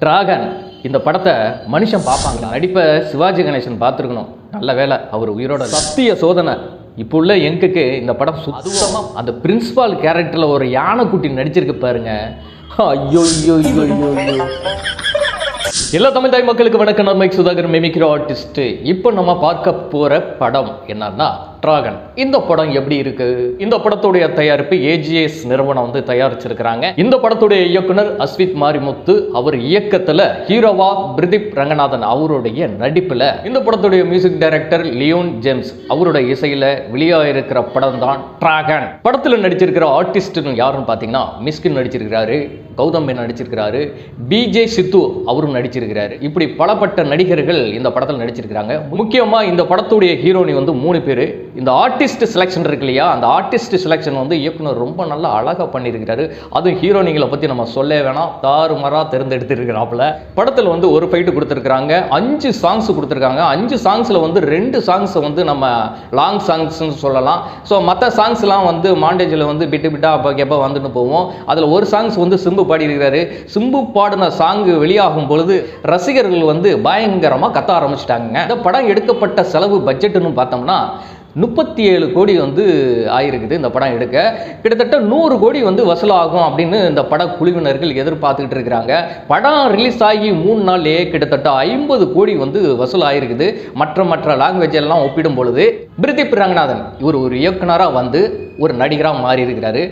Dragon இந்த படத்தை மனுஷன் பார்ப்பாங்களா நடிப்பை சிவாஜி கணேசன் பார்த்துருக்கணும். நல்ல வேலை அவர் உயிரோட சத்திய சோதனை. இப்போ உள்ள எங்குக்கு இந்த படம் சுத்தமாக அந்த பிரின்சிபால் கேரக்டரில் ஒரு யானைக்குட்டி நடிச்சிருக்கு பாருங்க. ஐயோ ஐயோ ஐயோ ஐயோ ஐயோ எல்லா தமிழ் தாய் மக்களுக்கு வணக்கம் நான் மைக் சுதாகர் மெமிக்ரோ ஆர்டிஸ்ட் இப்போ நம்ம பார்க்க போகிற படம் என்னன்னா டிராகன் இந்த படம் எப்படி இருக்கு? இந்த படத்துடைய தயாரிப்பு ஏஜிஎஸ் நிறுவனம் வந்து தயாரிச்சிருக்கிறாங்க. இந்த படத்துடைய இயக்குனர் அஸ்வித் மாரிமுத்து அவர் இயக்கத்துல ஹீரோவா பிரதீப் ரங்கநாதன் அவருடைய நடிப்புல இந்த படத்துடைய மியூசிக் டைரக்டர் லியோன் ஜேம்ஸ் அவருடைய இசையில வெளியாயிருக்கிற படம் தான் டிராகன் படத்துல நடிச்சிருக்கிற ஆர்டிஸ்ட் யாருன்னு பாத்தீங்கன்னா மிஸ்கின் நடிச்சிருக்கிறாரு கௌதம் நடிச்சிருக்கிறாரு பிஜே சித்து அவரும் நடிச்சிருக்கிறாரு. இப்படி பலப்பட்ட நடிகர்கள் இந்த படத்தில் நடிச்சிருக்கிறாங்க. முக்கியமாக இந்த படத்துடைய ஹீரோனி வந்து மூணு பேர் இந்த ஆர்டிஸ்ட் செலெக்ஷன் இருக்கு இல்லையா? அந்த ஆர்டிஸ்ட் செலெக்ஷன் வந்து இயக்குனர் ரொம்ப நல்லா அழகாக பண்ணியிருக்கிறாரு. அதுவும் ஹீரோனிங்களை பற்றி நம்ம சொல்ல வேணாம். தாறுமாறா தேர்ந்தெடுத்திருக்கிறாப்புல. படத்தில் வந்து ஒரு ஃபைட்டு கொடுத்துருக்காங்க அஞ்சு சாங்ஸ் கொடுத்துருக்காங்க. அஞ்சு சாங்ஸில் வந்து ரெண்டு சாங்ஸை வந்து நம்ம லாங் சாங்ஸ்ன்னு சொல்லலாம். ஸோ மற்ற சாங்ஸ்லாம் வந்து மாண்டேஜில் வந்து பிட்டு பிட்டா அப்போ கேப்போ வந்துட்டு போவோம். அதில் ஒரு சாங்ஸ் வந்து சிம்பு பாடியிருக்கிறாரு. சிம்பு பாடின சாங்கு வெளியாகும் பொழுது ரசிகர்கள் வந்து பயங்கரமாக கத்த ஆரம்பிச்சிட்டாங்க இந்த படம் எடுக்கப்பட்ட செலவு பட்ஜெட்டுன்னு பார்த்தோம்னா முப்பத்தி ஏழு கோடி வந்து ஆயிருக்குது இந்த படம் எடுக்க. கிட்டத்தட்ட நூறு கோடி வந்து வசூலாகும் அப்படின்னு இந்த பட குழுவினர்கள் எதிர்பார்த்துக்கிட்டு இருக்கிறாங்க. படம் ரிலீஸ் ஆகி மூணு நாள்லேயே கிட்டத்தட்ட ஐம்பது கோடி வந்து வசூல் ஆயிருக்குது மற்ற மற்ற லாங்குவேஜ் எல்லாம் ஒப்பிடும் பொழுது பிரதீப் ரங்கநாதன். இவர் ஒரு இயக்குனராக வந்து ஒரு நடிகராக மாறி இருக்கிறாரு.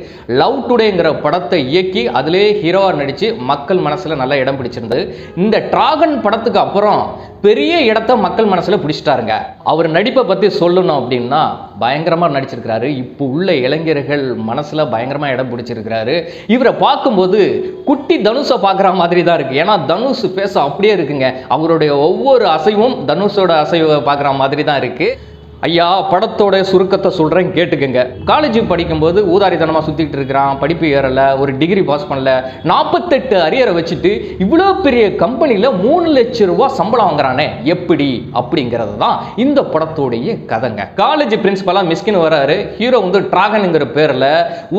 லவ் டுடேங்கிற படத்தை இயக்கி அதிலே ஹீரோவாக நடித்து மக்கள் மனசில் நல்லா இடம் பிடிச்சிருந்தது. இந்த டிராகன் படத்துக்கு அப்புறம் பெரிய இடத்த மக்கள் மனசில் பிடிச்சிட்டாருங்க. அவர் நடிப்பை பற்றி சொல்லணும் அப்படின்னா பயங்கரமாக நடிச்சிருக்கிறாரு. இப்போ உள்ள இளைஞர்கள் மனசில் பயங்கரமாக இடம் பிடிச்சிருக்கிறாரு. இவரை பார்க்கும்போது குட்டி தனுஷை பார்க்குற மாதிரி தான் இருக்குது ஏன்னா தனுஷ் பேச அப்படியே இருக்குங்க. அவருடைய ஒவ்வொரு அசைவும் தனுஷோட அசைவை பார்க்குற மாதிரி தான் இருக்குது ஐயா படத்தோட சுருக்கத்தை சொல்கிறேன் கேட்டுக்கங்க. காலேஜ் படிக்கும்போது ஊதாரித்தனமாக சுற்றிக்கிட்டு இருக்கிறான் படிப்பு ஏறலை ஒரு டிகிரி பாஸ் பண்ணல. நாற்பத்தெட்டு அரியரை வச்சுட்டு இவ்வளோ பெரிய கம்பெனியில் மூணு லட்சம் ரூபா சம்பளம் வாங்குறானே. எப்படி? அப்படிங்கிறது தான் இந்த படத்தோடைய கதைங்க. காலேஜ் பிரின்சிபலாக மிஸ்கின் வராரு. ஹீரோ வந்து டிராகனுங்கிற பேரில்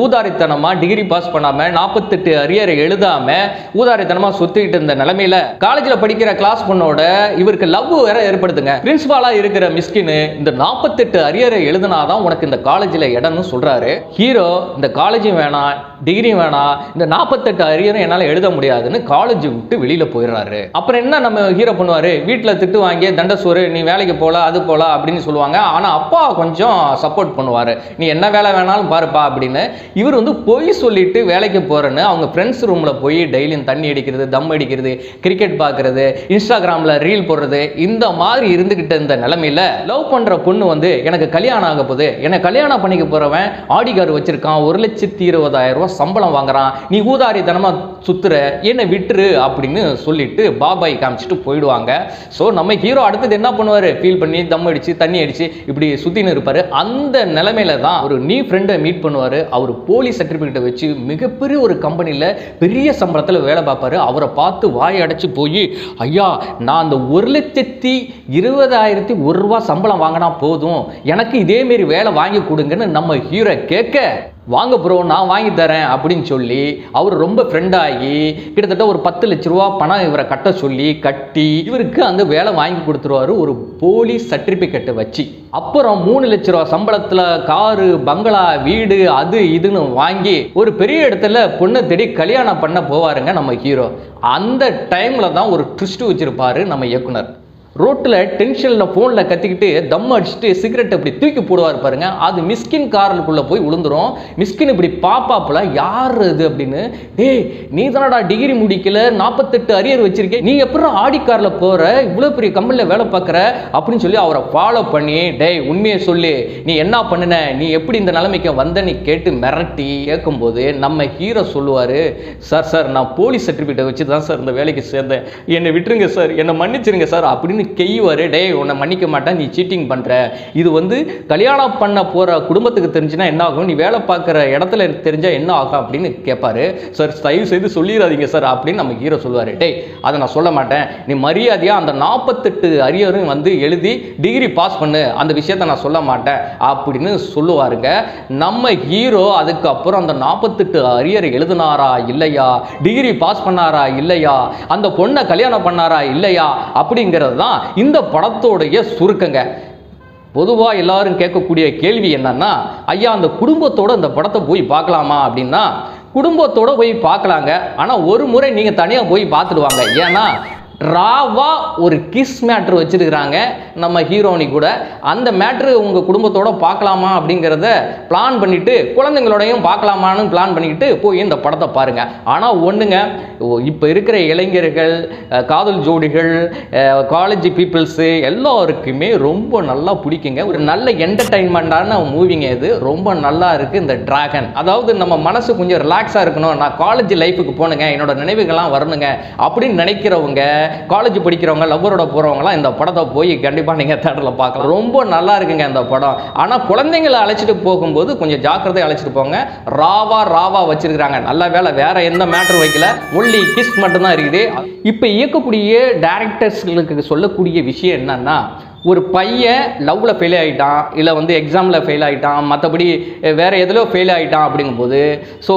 ஊதாரித்தனமாக டிகிரி பாஸ் பண்ணாமல் நாற்பத்தெட்டு அரியரை எழுதாமல் ஊதாரித்தனமாக சுற்றிக்கிட்டு இருந்த நிலமையில காலேஜில் படிக்கிற கிளாஸ் பொண்ணோட இவருக்கு லவ் வேற ஏற்படுத்துங்க பிரின்சிபாலாக இருக்கிற மிஸ்கின் இந்த நாற்பத்தெட்டு அரியரை எழுதுனாதான் உனக்கு இந்த காலேஜில் இடம்னு சொல்கிறாரு ஹீரோ இந்த காலேஜும் வேணாம் டிகிரியும் வேணாம் இந்த நாற்பத்தெட்டு அரியரும் என்னால் எழுத முடியாதுன்னு காலேஜ் விட்டு வெளியில் போயிடுறாரு. அப்புறம் என்ன நம்ம ஹீரோ பண்ணுவார்? வீட்டில் திட்டு வாங்கி தண்டசோறு நீ வேலைக்கு போகல அது போகல அப்படின்னு சொல்லுவாங்க. ஆனால் அப்பா கொஞ்சம் சப்போர்ட் பண்ணுவார். நீ என்ன வேலை வேணாலும் பாருப்பா அப்படின்னு. இவர் வந்து பொய் சொல்லிட்டு வேலைக்கு போகிறேன்னு அவங்க ஃப்ரெண்ட்ஸ் ரூமில் போய் டெய்லியும் தண்ணி அடிக்கிறது தம் அடிக்கிறது கிரிக்கெட் பார்க்குறது இன்ஸ்டாகிராமில் ரீல் போடுறது இந்த மாதிரி இருந்துக்கிட்ட இந்த நிலமையில லவ் பண்ணுற பொண்ணு வந்து எனக்கு கல்யாணம் ஆக போகுது. என்னை கல்யாணம் பண்ணிக்க போகிறவன் ஆடி கார் வச்சிருக்கான் ஒரு லட்சத்தி இருபதாயிரம் ரூபா சம்பளம் வாங்குறான். நீ ஊதாரித்தனமாக சுத்துற என்னை விட்டுரு அப்படின்னு சொல்லிட்டு பாபாய் காமிச்சிட்டு போயிடுவாங்க. ஸோ நம்ம ஹீரோ அடுத்தது என்ன பண்ணுவார்? ஃபீல் பண்ணி தம் அடிச்சு தண்ணி அடிச்சு இப்படி சுற்றின்னு இருப்பார். அந்த நிலமையில தான் ஒரு நீ ஃப்ரெண்டை மீட் பண்ணுவார். அவர் போலீஸ் சர்டிஃபிகேட்டை வச்சு மிகப்பெரிய ஒரு கம்பெனியில் பெரிய சம்பளத்தில் வேலை பார்ப்பாரு. அவரை பார்த்து வாய் அடைச்சி போய் ஐயா நான் அந்த ஒரு லட்சத்தி இருபதாயிரத்தி ஒரு ரூபா சம்பளம் வாங்கினா போதும். எனக்கு இதேமாரி வேலை வாங்கி கொடுங்கன்னு நம்ம ஹீரோ கேட்க வாங்க ப்ரோ நான் வாங்கி தரேன் அப்படின்னு சொல்லி அவர் ரொம்ப ஃப்ரெண்டாகி கிட்டத்தட்ட ஒரு பத்து லட்ச ரூபா பணம் இவரை கட்ட சொல்லி கட்டி இவருக்கு அந்த வேலை வாங்கி கொடுத்துருவாரு ஒரு போலீஸ் சர்டிஃபிகேட்டை வச்சு. அப்புறம் மூணு லட்ச ரூபா சம்பளத்தில் காரு பங்களா வீடு அது இதுன்னு வாங்கி ஒரு பெரிய இடத்துல பொண்ணை தேடி கல்யாணம் பண்ண போவாருங்க நம்ம ஹீரோ. அந்த டைமில் தான் ஒரு ட்விஸ்ட் வச்சிருப்பாரு நம்ம இயக்குனர். ரோட்டில் டென்ஷனில் ஃபோனில் கத்திக்கிட்டு தம் அடிச்சுட்டு சிகரெட் இப்படி தூக்கி போடுவார் பாருங்க. அது மிஸ்கின் காரனுக்குள்ளே போய் விழுந்துரும். மிஸ்கின் இப்படி பாப்பாப்பில் யார் அது அப்படின்னு. டேய் நீ தானடா டிகிரி முடிக்கல நாற்பத்தெட்டு அரியர் வச்சிருக்கே நீ எப்படி ஆடி காரில் போகிற இவ்வளோ பெரிய கம்பெனியில் வேலை பார்க்குற? அப்படின்னு சொல்லி அவரை ஃபாலோ பண்ணி டேய் உண்மையை சொல்லு. நீ என்ன பண்ணுன? நீ எப்படி இந்த நிலைமைக்கு வந்த? நீ கேட்டு மிரட்டி கேட்கும்போது நம்ம ஹீரோ சொல்லுவார் சார் சார் நான் போலீஸ் சர்டிஃபிகேட்டை வச்சு தான் சார் இந்த வேலைக்கு சேர்ந்தேன். என்னை விட்டுருங்க சார். என்னை மன்னிச்சிருங்க சார். அப்படின்னு கெய்வார் டேய் உன்னை மன்னிக்க மாட்டேன் நீ சீட்டிங் பண்ணுற இது வந்து கல்யாணம் பண்ண போகிற குடும்பத்துக்கு தெரிஞ்சுன்னா என்ன ஆகும்? நீ வேலை பார்க்குற இடத்துல எனக்கு என்ன ஆகும்? அப்படின்னு கேட்பாரு சார் தயவு செய்து சொல்லிடாதீங்க சார் அப்படின்னு நம்ம ஹீரோ சொல்லுவார். டே அதை நான் சொல்ல மாட்டேன். நீ மரியாதையாக அந்த நாற்பத்தெட்டு அரியரும் வந்து எழுதி டிகிரி பாஸ் பண்ணு. அந்த விஷயத்த நான் சொல்ல மாட்டேன் அப்படின்னு சொல்லுவாருங்க. நம்ம ஹீரோ அதுக்கப்புறம் அந்த நாற்பத்தெட்டு அரியர் எழுதினாரா இல்லையா? டிகிரி பாஸ் பண்ணாரா இல்லையா? அந்த பொண்ணை கல்யாணம் பண்ணாரா இல்லையா? அப்படிங்கிறது தான் இந்த படத்தோடைய சுருக்கங்க. பொதுவாக எல்லாரும் கேட்கக்கூடிய கேள்வி என்னன்னா ஐயா அந்த குடும்பத்தோட இந்த படத்தை போய் பார்க்கலாமா அப்படின்னா குடும்பத்தோட போய் பார்க்கலாங்க. ஆனால் ஒரு முறை நீங்கள் தனியாக போய் பார்த்துடுவாங்க ஏன்னா ராவா ஒரு கிஸ் மேட்ரு வச்சுருக்கிறாங்க. நம்ம ஹீரோனி கூட. அந்த மேட்ரு உங்கள் குடும்பத்தோட பார்க்கலாமா அப்படிங்கிறத பிளான் பண்ணிவிட்டு குழந்தைங்களோடையும் பார்க்கலாமான்னு பிளான் பண்ணிக்கிட்டு போய் இந்த படத்தை பாருங்கள் ஆனால் ஒன்றுங்க இப்போ இருக்கிற இளைஞர்கள் காதல் ஜோடிகள் காலேஜ் பீப்புள்ஸு எல்லாருக்குமே ரொம்ப நல்லா பிடிக்குங்க. ஒரு நல்ல என்டர்டைன்மெண்ட்டான மூவிங்க இது. ரொம்ப நல்லா இருக்குது இந்த டிராகன் அதாவது நம்ம மனசு கொஞ்சம் ரிலாக்ஸாக இருக்கணும். நான் காலேஜ் லைஃபுக்கு போகணுங்க என்னோட நினைவுகள்லாம் வரணுங்க. அப்படின்னு நினைக்கிறவங்க காலேஜ் படிக்கிறவங்க லவ்வரோட போகிறவங்களாம் இந்த படத்தை போய் கண்டிப்பாக நீங்கள் தேட்டரில் பார்க்கலாம். ரொம்ப நல்லா இருக்குங்க இந்த படம். ஆனால் குழந்தைங்களை அழைச்சிட்டு போகும்போது கொஞ்சம் ஜாக்கிரதை அழைச்சிட்டு போங்க. ராவா ராவா வச்சிருக்கிறாங்க. நல்ல வேலை வேற எந்த மேட்டர் வைக்கல. ஒன்லி கிஸ் மட்டும்தான் இருக்குது. இப்போ இயக்கக்கூடிய டேரக்டர்ஸ்களுக்கு சொல்லக்கூடிய விஷயம் என்னன்னா ஒரு பையன் லவ்வில் ஃபெயில் ஆகிட்டான் இல்லை வந்து எக்ஸாமில் ஃபெயில் ஆகிட்டான் மற்றபடி வேறு எதுலையோ ஃபெயில் ஆகிட்டான் அப்படிங்கும்போது ஸோ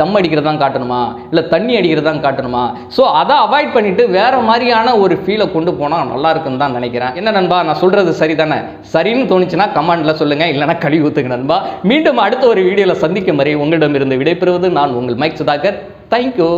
தம் அடிக்கிறது தான் காட்டணுமா? இல்லை தண்ணி அடிக்கிறது தான் காட்டணுமா? ஸோ அதை அவாய்ட் பண்ணிவிட்டு வேறு மாதிரியான ஒரு ஃபீலை கொண்டு போனால் நல்லா இருக்குன்னு தான் நினைக்கிறேன். என்ன நண்பா நான் சொல்கிறது சரி தானே சரின்னு தோணுச்சுன்னா கமெண்டில் சொல்லுங்கள் இல்லைனா கழுவி ஊற்றுங்க நண்பா. மீண்டும் அடுத்த ஒரு வீடியோவில் சந்திக்கும் வரை உங்களிடமிருந்து விடைபெறுவது நான் உங்கள் மைக் சுதாகர். தேங்க்யூ